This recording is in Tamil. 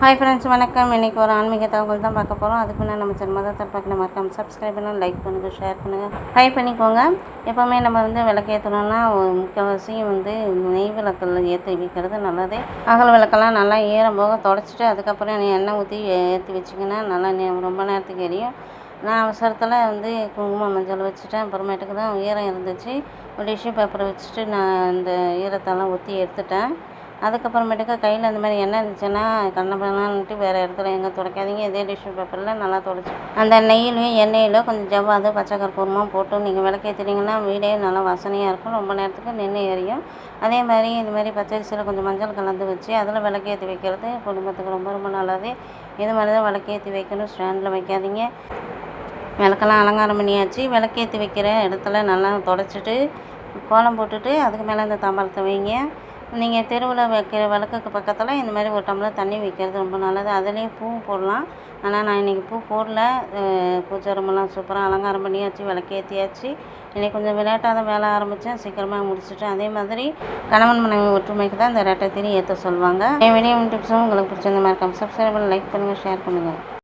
ஹாய் ஃப்ரெண்ட்ஸ் வணக்கம். இன்றைக்கி ஒரு ஆன்மீக தகவல் தான் பார்க்க போகிறோம் அதுக்கு முன்னாடி நம்ம சேனல் மதத்தை பார்க்கணும் மறக்காமல் சப்ஸ்கிரைப் பண்ணுங்கள் லைக் பண்ணுங்கள் ஷேர் பண்ணுங்கள் ட்ரை பண்ணிக்கோங்க. எப்போவுமே நம்ம வந்து விளக்கேற்றணும்னா முக்கால்வாசி வந்து நெய் விளக்கில் ஏற்றி வைக்கிறது நல்லது. அகல் விளக்கெல்லாம் நல்லா ஈரம் போக தொடச்சிட்டு அதுக்கப்புறம் நீ எண்ணெய் ஊற்றி ஏற்றி வச்சிங்கன்னா நல்லா ரொம்ப நேரத்துக்கு எரியும். நான் அவசரத்தில் வந்து குங்குமம் மஞ்சள் வச்சுட்டேன். அப்புறமேட்டுக்கு தான் ஈரம் இருந்துச்சு. ஒரு டிஷ்யூ பேப்பரை வச்சுட்டு நான் அந்த ஈரத்தெல்லாம் ஊற்றி எடுத்துட்டேன். அதுக்கப்புறமேட்டுக்கு கையில் அந்த மாதிரி எண்ணெய் இருந்துச்சுன்னா கண்ணப்பண்ணான்ட்டு வேறு இடத்துல எங்கே துடைக்காதீங்க இதே டிஷ்யூ பேப்பரில் நல்லா துடைச்சி. அந்த நெய்யிலையும் எண்ணெயிலோ கொஞ்சம் ஜவ்வாது பச்சை கற்பூரமாக போட்டு நீங்கள் விளக்கேற்றினீங்கன்னா வீடே நல்லா வாசனையாக இருக்கும். ரொம்ப நேரத்துக்கு நின்று எரியும். அதே மாதிரி இது மாதிரி பச்சரிசியில் கொஞ்சம் மஞ்சள் கலந்து வச்சு அதில் விளக்கேற்றி வைக்கிறது குடும்பத்துக்கு ரொம்ப ரொம்ப நல்லது. இது மாதிரி தான் விளக்கேற்றி வைக்கணும். ஸ்டாண்டில் வைக்காதீங்க. விளக்கெல்லாம் அலங்காரம் பண்ணியாச்சு. விளக்கேற்றி வைக்கிற இடத்துல நல்லா தொடச்சிட்டு கோலம் போட்டுட்டு அதுக்கு மேலே இந்த தாம்பாளத்தை வைங்க. நீங்கள் தெருவில் வைக்கிற விளக்குக்கு பக்கத்தில் இந்த மாதிரி ஒரு டம்ளர் தண்ணி வைக்கிறது ரொம்ப நல்லது. அதுலேயும் பூ போடலாம். ஆனால் நான் இன்றைக்கி பூ போடல. பூஜை சூப்பராக அலங்காரம் பண்ணியாச்சு விளக்கேற்றியாச்சு இன்றைக்கி கொஞ்சம் விளையாட்டாக தான் வேலை ஆரம்பித்தேன் சீக்கிரமாக முடிச்சுட்டேன். அதே மாதிரி கணவன் மனைவி ஒற்றுமைக்கு தான் இந்த ரெட்டை திரி ஏற்ற சொல்லுவாங்க. என் வீடியோ டிப்ஸும் உங்களுக்கு பிடிச்சிருந்த மாதிரி சப்ஸ்கிரைப் பண்ணி லைக் பண்ணுங்கள் ஷேர் பண்ணுங்கள்